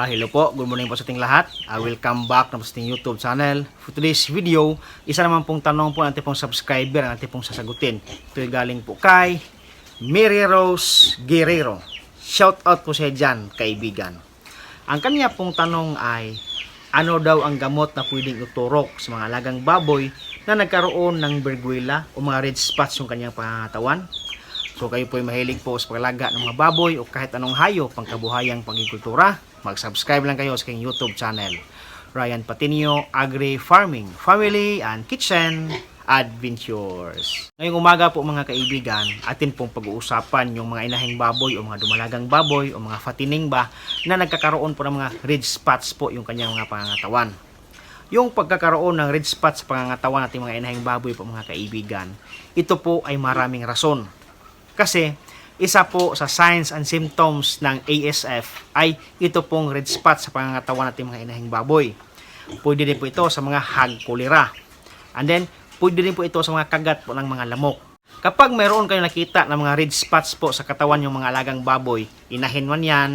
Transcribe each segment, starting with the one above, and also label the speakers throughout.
Speaker 1: Ah, hello po, good morning po sa ating lahat. Ah, welcome back na sa ating YouTube channel. For today's video, isa naman pong tanong po ng ating pong subscriber ang ating pong sasagutin. Ito ay galing po kay Mary Rose Guerrero. Shout out po siya dyan, kaibigan. Ang kanya pong tanong ay, ano daw ang gamot na pwedeng uturok sa mga alagang baboy na nagkaroon ng berguela o mga red spots yung kanyang pangatawan? So kayo po ay mahilig po sa paglaga ng mga baboy o kahit anong hayop pangkabuhayang pagkikultura, mag-subscribe lang kayo sa aking YouTube channel. Ryan Patinio Agri Farming, Family and Kitchen Adventures. Ngayong umaga po mga kaibigan, atin pong pag-uusapan yung mga inahing baboy o mga dumalagang baboy o mga fatining ba na nagkakaroon po ng mga red spots po yung kanyang mga pangangatawan. Yung pagkakaroon ng red spots sa pangangatawan natin mga inahing baboy po mga kaibigan, ito po ay maraming rason. Kasi isa po sa signs and symptoms ng ASF ay ito pong red spot sa pangangatawan natin mga inahing baboy. Pwede din po ito sa mga hag cholera. And then, pwede din po ito sa mga kagat po ng mga lamok. Kapag mayroon kayo nakita ng mga red spots po sa katawan yung mga alagang baboy, inahin man yan,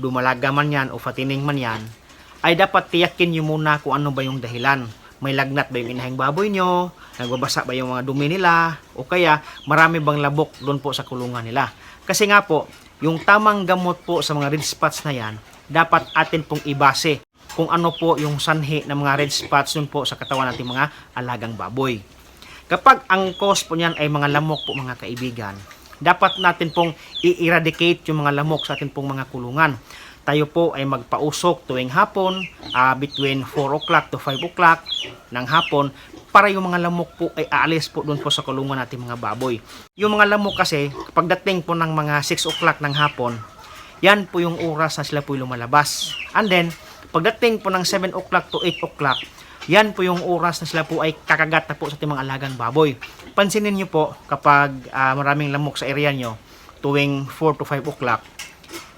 Speaker 1: dumalaga man yan, o fatining man yan, ay dapat tiyakin nyo muna kung ano ba yung dahilan. May lagnat ba yung inahing baboy nyo? Nagbabasa ba yung mga dumi nila? O kaya marami bang labok doon po sa kulungan nila? Kasi nga po, yung tamang gamot po sa mga red spots na yan, dapat atin pong ibase kung ano po yung sanhi ng mga red spots doon po sa katawan nating mga alagang baboy. Kapag ang cause po niyan ay mga lamok po mga kaibigan, dapat natin pong i-eradicate yung mga lamok sa atin pong mga kulungan. Tayo po ay magpausok tuwing hapon, ah, between 4 o'clock to 5 o'clock ng hapon, para yung mga lamok po ay aalis po doon po sa kulungan natin mga baboy. Yung mga lamok kasi, pagdating po ng mga 6 o'clock ng hapon, yan po yung oras na sila po lumalabas. And then, pagdating po ng 7 o'clock to 8 o'clock, yan po yung oras na sila po ay kakagat na po sa ating mga alagang baboy. Pansinin nyo po kapag ah, maraming lamok sa area nyo, tuwing 4 to 5 o'clock,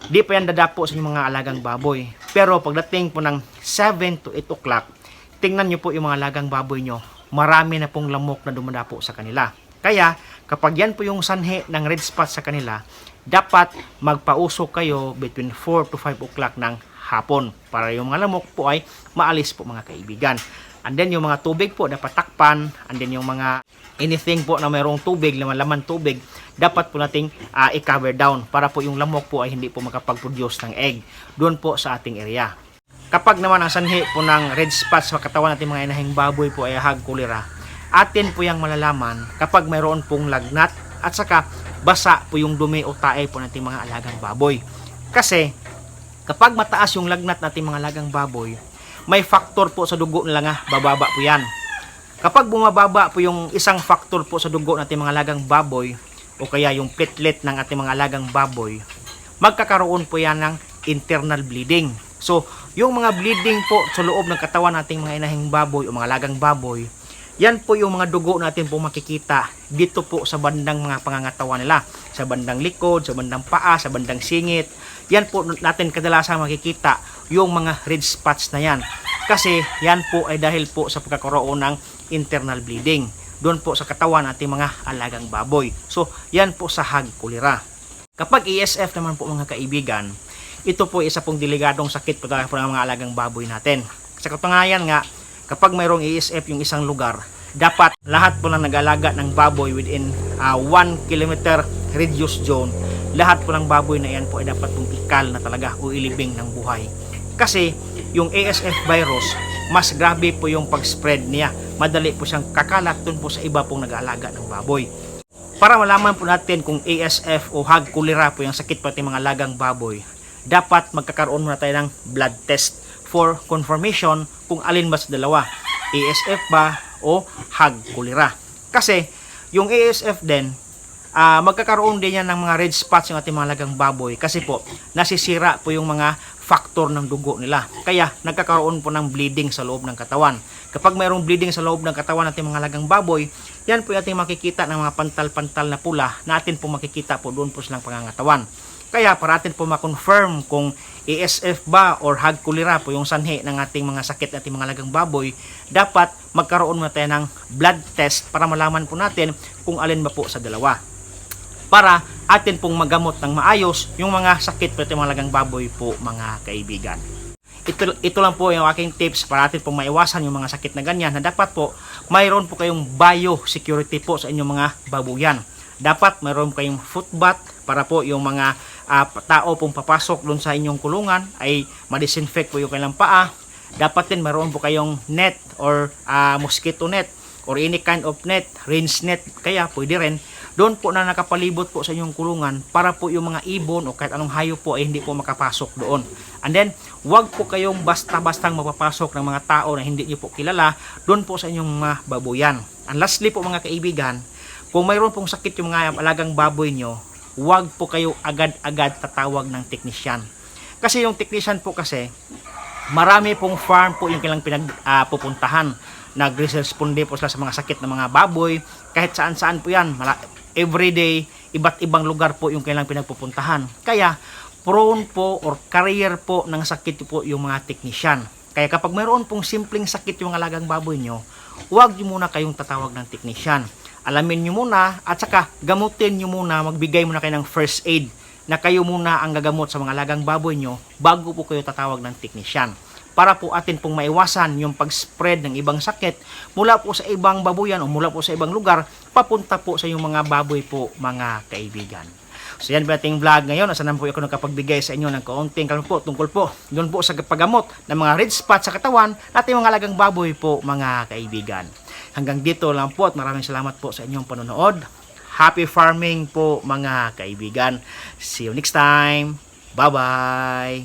Speaker 1: di pa yan dadapo sa mga alagang baboy. Pero pagdating po ng 7 to 8 o'clock, tingnan nyo po yung mga alagang baboy nyo, marami na pong lamok na dumadapo sa kanila. Kaya, kapag yan po yung sanhe ng red spot sa kanila, dapat magpausok kayo between 4 to 5 o'clock ng hapon para yung mga lamok po ay maalis po mga kaibigan. And then yung mga tubig po dapat takpan, and then yung mga anything po na mayroong tubig, laman laman tubig, dapat po nating ah, i-cover down para po yung lamok po ay hindi po makapag-produce ng egg doon po sa ating area. Kapag naman ang sanhi po ng red spots sa katawan natin mga inahing baboy po ay hag cholera, atin po yung malalaman kapag mayroon pong lagnat at saka basa po yung dumi o tae po nating mga alagang baboy. Kasi kapag mataas yung lagnat nating mga alagang baboy, may factor po sa dugo nila nga bababa po yan. Kapag bumababa po yung isang factor po sa dugo nating mga alagang baboy o kaya yung platelet ng ating mga alagang baboy, magkakaroon po yan ng internal bleeding. So, yung mga bleeding po sa loob ng katawan nating mga inahing baboy o mga lagang baboy, yan po yung mga dugo natin po makikita dito po sa bandang mga pangangatawan nila. Sa bandang likod, sa bandang paa, sa bandang singit. Yan po natin kadalasan makikita yung mga red spots na yan. Kasi yan po ay dahil po sa pagkakaroon ng internal bleeding. Doon po sa katawan nating mga alagang baboy. So, yan po sa hag cholera. Kapag ESF naman po mga kaibigan, ito po isa pong delegadong sakit po talaga po ng mga alagang baboy natin. Sa katunayan nga, kapag mayroong ESF yung isang lugar, dapat lahat po ng nag-alaga ng baboy within 1 kilometer radius zone, lahat po ng baboy na yan po ay dapat pong ikal na talaga o ilibing ng buhay. Kasi yung ASF virus, mas grabe po yung pag-spread niya. Madali po siyang kakalat dun po sa iba pong nag-aalaga ng baboy. Para malaman po natin kung ASF o hag cholera po yung sakit pati mga lagang baboy, dapat magkakaroon muna tayo ng blood test for confirmation kung alin ba sa dalawa, ASF ba o hag cholera. Kasi yung ASF din, ah, magkakaroon din yan ng mga red spots yung ating mga lagang baboy kasi po nasisira po yung mga factor ng dugo nila. Kaya nagkakaroon po ng bleeding sa loob ng katawan. Kapag mayroong bleeding sa loob ng katawan natin mga lagang baboy, yan po yung ating makikita ng mga pantal-pantal na pula na atin po makikita po doon po silang pangangatawan. Kaya para po ma-confirm kung ASF ba or hag cholera po yung sanhi ng ating mga sakit ating mga lagang baboy, dapat magkaroon muna tayo ng blood test para malaman po natin kung alin ba po sa dalawa. Para atin pong magamot ng maayos yung mga sakit pati mga lagang baboy po mga kaibigan. ito, ito lang po yung aking tips para natin pong maiwasan yung mga sakit na ganyan na dapat po mayroon po kayong biosecurity po sa inyong mga babuyan. Dapat mayroon kayong foot bath para po yung mga ah, tao pong papasok doon sa inyong kulungan ay ma-disinfect po yung kanilang paa. Dapat din mayroon po kayong net or ah, mosquito net or any kind of net, range net, kaya pwede rin doon po na nakapalibot po sa inyong kulungan para po yung mga ibon o kahit anong hayop po ay hindi po makapasok doon. And then, wag po kayong basta-bastang mapapasok ng mga tao na hindi niyo po kilala doon po sa inyong mga babuyan. And lastly po mga kaibigan, kung mayroon pong sakit yung mga alagang baboy nyo, wag po kayo agad-agad tatawag ng teknisyan. Kasi yung technician po kasi, marami pong farm po yung kailang pinagpupuntahan. Nagresponde po sila sa mga sakit ng mga baboy. Kahit saan-saan po yan. Everyday, iba't ibang lugar po yung kailang pinagpupuntahan. Kaya, prone po or carrier po ng sakit po yung mga teknisyan. Kaya kapag mayroon pong simpleng sakit yung alagang baboy nyo, huwag nyo muna kayong tatawag ng teknisyan. Alamin nyo muna at saka gamutin nyo muna, magbigay muna kayo ng first aid na kayo muna ang gagamot sa mga alagang baboy nyo bago po kayo tatawag ng teknisyan para po atin pong maiwasan yung pag-spread ng ibang sakit mula po sa ibang babuyan o mula po sa ibang lugar papunta po sa yung mga baboy po mga kaibigan. So yan po ating vlog ngayon. Asan po ako nakapagbigay sa inyo ng kaunting kalmo po tungkol po doon po sa paggamot ng mga red spot sa katawan natin mga alagang baboy po mga kaibigan. Hanggang dito lang po at maraming salamat po sa inyong panonood. Happy farming po mga kaibigan. See you next time. Bye-bye.